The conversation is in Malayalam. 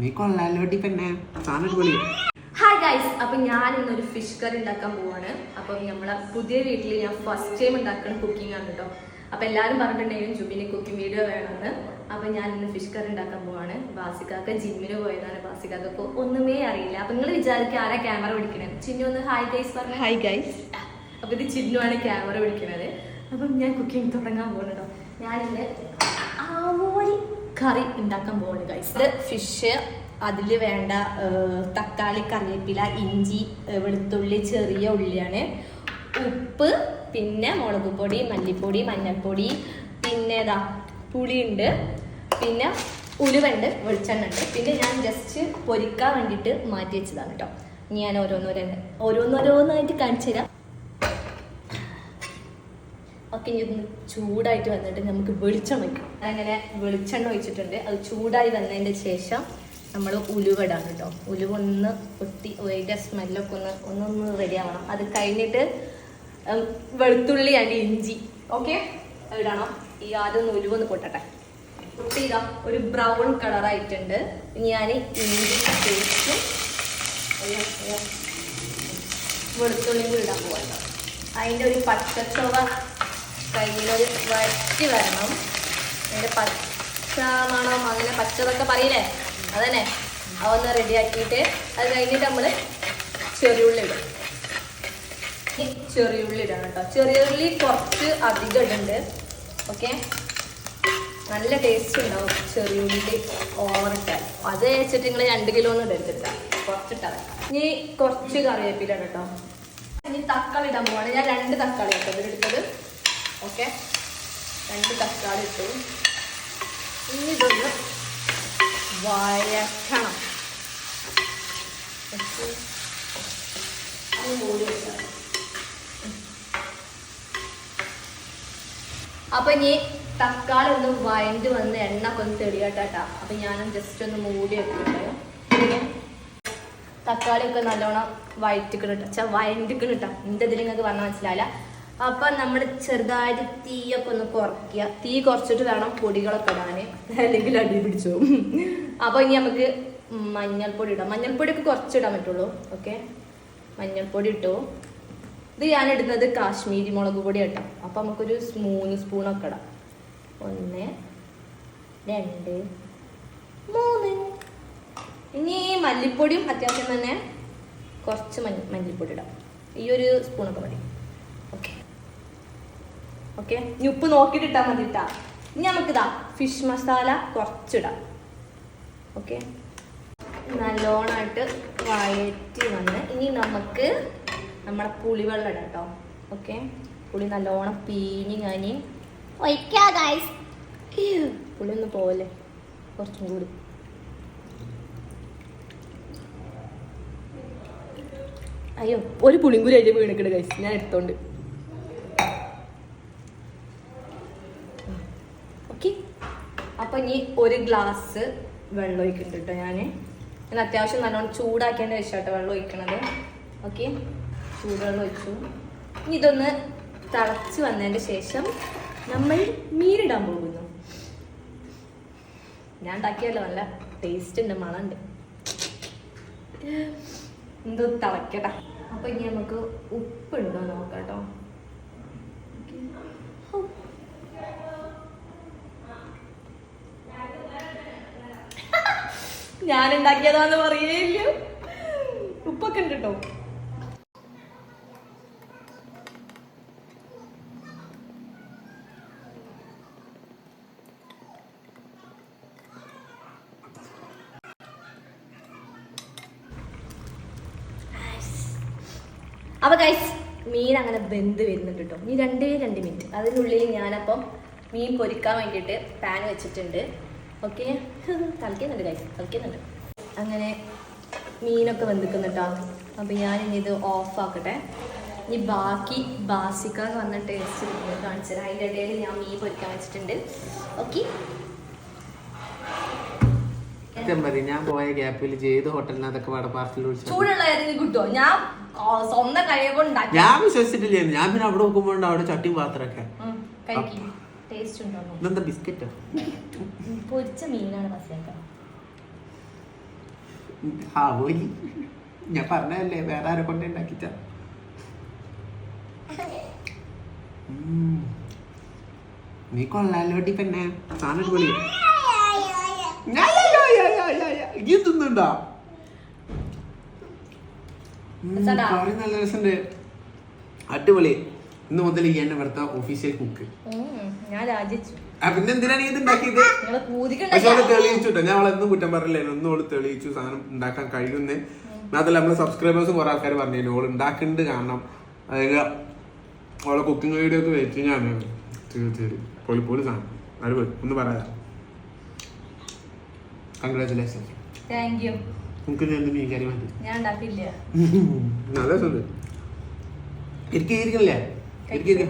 നീ കൊള്ളാലോട്ടി പെണ്ണെ സാധനം പൊളി ഹായ് ഗൈസ് അപ്പൊ ഞാൻ ഇന്നൊരു ഫിഷ് കറി ഉണ്ടാക്കാൻ പോവാണ്. അപ്പം നമ്മളെ പുതിയ വീട്ടിൽ ഞാൻ ഫസ്റ്റ് ടൈം ഉണ്ടാക്കുന്ന കുക്കിംഗ് ആണ് കേട്ടോ അപ്പൊ എല്ലാവരും പറഞ്ഞിട്ടുണ്ടെങ്കിലും ജുബിന് കുക്കിംഗ് വീഡിയോ വേണമെന്ന് അപ്പൊ ഞാൻ ഇന്ന് ഫിഷ് കറി ഉണ്ടാക്കാൻ പോവാണ്. ബാസിക്കാക്ക ജിമ്മിന് പോയതാണ്. ബാസിക്കാക്ക് ഒന്നുമേ അറിയില്ല. അപ്പൊ നിങ്ങൾ വിചാരിക്കുക ആരാ ക്യാമറ പിടിക്കണേ. ചിന്നു ഒന്ന് ഹായ് ഗൈസ് പറഞ്ഞു? ഹായ് ഗൈസ് അപ്പൊ ഇത് ആണ് ക്യാമറ പിടിക്കുന്നത് അപ്പം ഞാൻ കുക്കിംഗ് തുടങ്ങാൻ പോകുന്നുണ്ടോ ഞാനിന്ന് കറി ഉണ്ടാക്കാൻ പോവാണ് ഗൈസ് ഫിഷ് അതിൽ വേണ്ട തക്കാളി കറിവേപ്പില ഇഞ്ചി വെളുത്തുള്ളി ചെറിയ ഉള്ളിയാണ്. ഉപ്പ് പിന്നെ മുളക് പൊടി മല്ലിപ്പൊടി മഞ്ഞൾപ്പൊടി പിന്നെ ഇതാ പുളിയുണ്ട്. പിന്നെ ഉലുവുണ്ട് വെളിച്ചെണ്ണ ഉണ്ട്. പിന്നെ ഞാൻ ജസ്റ്റ് പൊരിക്കാൻ വേണ്ടിയിട്ട് മാറ്റി വെച്ചതാണ് കേട്ടോ ഞാൻ ഓരോന്നോരോന്ന് ഓരോന്നോരോന്നായിട്ട് കാണിച്ചു തരാം. ഒന്ന് ചൂടായിട്ട് വന്നിട്ട് നമുക്ക് വെളിച്ചെണ്ണ വയ്ക്കാം അങ്ങനെ വെളിച്ചെണ്ണ ഒഴിച്ചിട്ടുണ്ട്. അത് ചൂടായി വന്നതിന്റെ ശേഷം നമ്മൾ ഉലുവടാണ് കേട്ടോ. ഉലുവ ഒന്ന് പൊട്ടി അതിന്റെ സ്മെല്ലൊക്കെ ഒന്ന് ഒന്നൊന്ന് റെഡി ആവണം. അത് കഴിഞ്ഞിട്ട് വെളുത്തുള്ളി ആൻഡ് ഇഞ്ചി. ഓക്കെ ഇടണം. ഈ ആദ്യം ഒന്ന് ഉലുവ ഒന്ന് പൊട്ടട്ടെ. പൊട്ടി ഇതാ ഒരു ബ്രൗൺ കളറായിട്ടുണ്ട് ഞാൻ ഇഞ്ചി പേസ്റ്റ്. വെളുത്തുള്ളിയും കൂടി ഇടാൻ പോകാം അതിന്റെ ഒരു പച്ചച്ചൊവ കയ്യിലൊരു വഴറ്റി വരണം. അതിന്റെ പച്ച മണം അങ്ങനെ പച്ചതൊക്കെ പറയില്ലേ? അതന്നെ. അതൊന്ന് റെഡിയാക്കിയിട്ട് അത് കഴിഞ്ഞിട്ട് നമ്മൾ ചെറിയുള്ളി ഇടും. ചെറിയ ചെറിയുള്ളി ഇടണം കേട്ടോ. ചെറിയുള്ളി കുറച്ച് അധികം ഇടുന്നുണ്ട് ഓക്കെ നല്ല ടേസ്റ്റ് ഉണ്ടാവും ചെറിയുള്ളി ഓവറിട്ടാൽ അത് വെച്ചിട്ട് നിങ്ങൾ രണ്ട് കിലോ ഒന്നും ഇടരുത്തിട്ടാ കുറച്ചിട്ടാ ഇനി കുറച്ച് കറിവേപ്പില ഇടാം കേട്ടോ. ഇനി തക്കാളി ഇടാൻ പോവാണ്. ഞാൻ രണ്ട് തക്കാളി കേട്ടോ ഇതിലെടുത്തത് ഓക്കെ? രണ്ട് തക്കാളി ഇട്ടു. ഇനി ഇതൊന്ന് വഴക്കണം മൂടി. അപ്പൊ ഇനി തക്കാളി ഒന്ന് വഴണ്ട് വന്ന് എണ്ണ ഒക്കെ ഒന്ന് അപ്പൊ ഞാനും ജസ്റ്റ് ഒന്ന് മൂടി വെക്കുന്നുണ്ടായോ തക്കാളി ഒക്കെ നല്ലോണം വഴറ്റിക്കണം കേട്ടോ ചാ വഴണ്ടിക്കണം കേട്ടോ എന്റെ ഇതിൽ നിങ്ങൾക്ക് പറഞ്ഞാൽ മനസ്സിലാവില്ല അപ്പൊ നമ്മൾ ചെറുതായിട്ട് തീയൊക്കെ ഒന്ന് കുറയ്ക്കുക. തീ കുറച്ചിട്ട് വേണം പൊടികളൊക്കെ ഇടാൻ അല്ലെങ്കിൽ അടി പിടിച്ചു. അപ്പോൾ അപ്പൊ ഇനി നമുക്ക് മഞ്ഞൾപ്പൊടി ഇടാം. മഞ്ഞൾപ്പൊടിയൊക്കെ കുറച്ചിടാൻ പറ്റുള്ളൂ. ഓക്കെ? മഞ്ഞൾപ്പൊടി ഇട്ടു. ഇത് ഞാൻ ഇടുന്നത് കാശ്മീരി മുളക് പൊടി ഇട്ടാം അപ്പൊ നമുക്കൊരു മൂന്ന് സ്പൂണൊക്കെ ഇടാം. ഒന്ന് രണ്ട് മൂന്ന്. ഇനി മല്ലിപ്പൊടിയും അത്യാവശ്യം തന്നെ കുറച്ച് മഞ്ഞ മല്ലിപ്പൊടി ഇടാം. ഈ ഒരു സ്പൂണൊക്കെ മതി. ഓക്കെ? ഇനി ഉപ്പ് നോക്കിയിട്ട് ഇട്ടാൽ മതി ഇട്ടാ ഇനി നമുക്കിതാ ഫിഷ് മസാല കുറച്ചിടാം. ഓക്കെ? നല്ലോണമായിട്ട് വഴറ്റി വന്ന് ഇനി നമുക്ക് നമ്മുടെ പുളിവെള്ളം ഇടാം കേട്ടോ ഓക്കെ? പുളി നല്ലോണം പീഞ്ഞ് ഞാൻ ഗൈസ് പുളി ഒന്ന് പോലെ കുറച്ചും കൂടി. അയ്യോ ഒരു പുളിങ്കുരി അതിൽ വീണിക്കട് കഴിച്ച് ഞാൻ എടുത്തോണ്ട് ഓക്കെ അപ്പൊ ഇനി ഒരു ഗ്ലാസ് വെള്ളം ഒഴിക്കുന്നുണ്ട് കേട്ടോ ഞാൻ ഞാൻ അത്യാവശ്യം നല്ലോണം ചൂടാക്കിയതിന്റെ ശേഷം വെള്ളം ഒഴിക്കണത്. ഓക്കെ. ചൂടുവെള്ളം ഒഴിച്ചു. ഇനി ഇതൊന്ന് തിളച്ച് വന്നതിന്റെ ശേഷം നമ്മൾ മീനിടാൻ പോകുന്നു. ഞാൻ ഉണ്ടാക്കിയല്ലോ നല്ല ടേസ്റ്റ് ഉണ്ട് മണമുണ്ട്. എന്തോ തിളക്കട്ടെ. അപ്പൊ ഇനി നമുക്ക് ഉപ്പുണ്ടോ നോക്കാം കേട്ടോ ഞാൻ ഉണ്ടാക്കിയതാന്ന് പറയേയില്ല. ഉപ്പൊക്കെ ഉണ്ട് കേട്ടോ അപ്പൊ ഗൈസ് മീൻ അങ്ങനെ വെന്ത് വരുന്നുണ്ട് കേട്ടോ ഇനി രണ്ടേ രണ്ട് മിനിറ്റ് അതിനുള്ളിൽ ഞാനപ്പം മീൻ പൊരിക്കാൻ വേണ്ടിയിട്ട് പാൻ വെച്ചിട്ടുണ്ട്. ഓക്കെ? കളിക്കുന്നുണ്ട് ഗൈസ് കളിക്കുന്നുണ്ട് അങ്ങനെ മീനൊക്കെ വെന്തിക്കുന്നുട്ടോ അപ്പം ഞാൻ ഇനി ഇത് ഓഫാക്കട്ടെ ഇനി ബാക്കി ബാസിക്ക വന്ന ടേസ്റ്റ് കാണിച്ചു തരാം അതിന്റെ ഇടയിൽ ഞാൻ മീൻ പൊരിക്കാൻ വെച്ചിട്ടുണ്ട്. ഓക്കെ? സത്യം പറയും ഞാൻ പോയ ഗ്യാപ്പിൽ ചെയ്ത് ഹോട്ടലിനകത്തൊക്കെ വട പാർസൽ വിളിച്ചു. ചൂടുള്ള ഏതെങ്കിലും കിട്ടുമോ ഞാൻ സ്വന്തം കഴിയുമ്പോൾ ഞാൻ വിശ്വസിച്ചിട്ടില്ല ഞാൻ പിന്നെ അവിടെ നോക്കുമ്പോൾ അവിടെ ചട്ടി പാത്രമൊക്കെ. ടേസ്റ്റ് ഉണ്ടോ ഇതെന്താ ബിസ്ക്കറ്റോ? പൊരിച്ച മീനാണ് പോയി. ഞാൻ പറഞ്ഞതല്ലേ വേറെ ആരെ കൊണ്ട് ഉണ്ടാക്കിച്ച? നീ കൊള്ളാലോട്ടി പെണ്ണെ. സാധനം പൊളി ഈ തിന്നുണ്ടോ രസണ്ടാ? കറി നല്ല രസമുണ്ട്. അടിപൊളി. ഇന്ന് മുതൽ ഈ എണ്ണ ഇവിടുത്തെ ഒഫീഷ്യൽ കുക്ക് ഞാൻ രാജിച്ചു പിന്നെ എന്തിനാണ് ഈ ഇത് ഉണ്ടാക്കിയത്? നിങ്ങൾ പക്ഷെ അവൾ തെളിയിച്ചു ഞാൻ അവളെ എന്നും കുറ്റം പറയില്ല ഒന്നും അവൾ തെളിയിച്ചു സാധനം ഉണ്ടാക്കാൻ കഴിയുന്നേ അതല്ല നമ്മളെ സബ്സ്ക്രൈബേഴ്സും കുറെ ആൾക്കാർ പറഞ്ഞു അവൾ ഉണ്ടാക്കുന്നുണ്ട് കാരണം അതായത് അവളെ കുക്കിംഗ് വീഡിയോ ഒക്കെ വെച്ച് ഞാൻ തീർച്ചയായും പൊളി പൊളി സാധനം. പോയി? ഒന്ന് പറയാ. കൺഗ്രാചുലേഷൻ താങ്ക് യു നമുക്ക് മതി ഞാൻ ഉണ്ടാക്കില്ല നല്ല രസമുണ്ട്. ഇരിക്കില്ലേ ഇരിക്കില്ല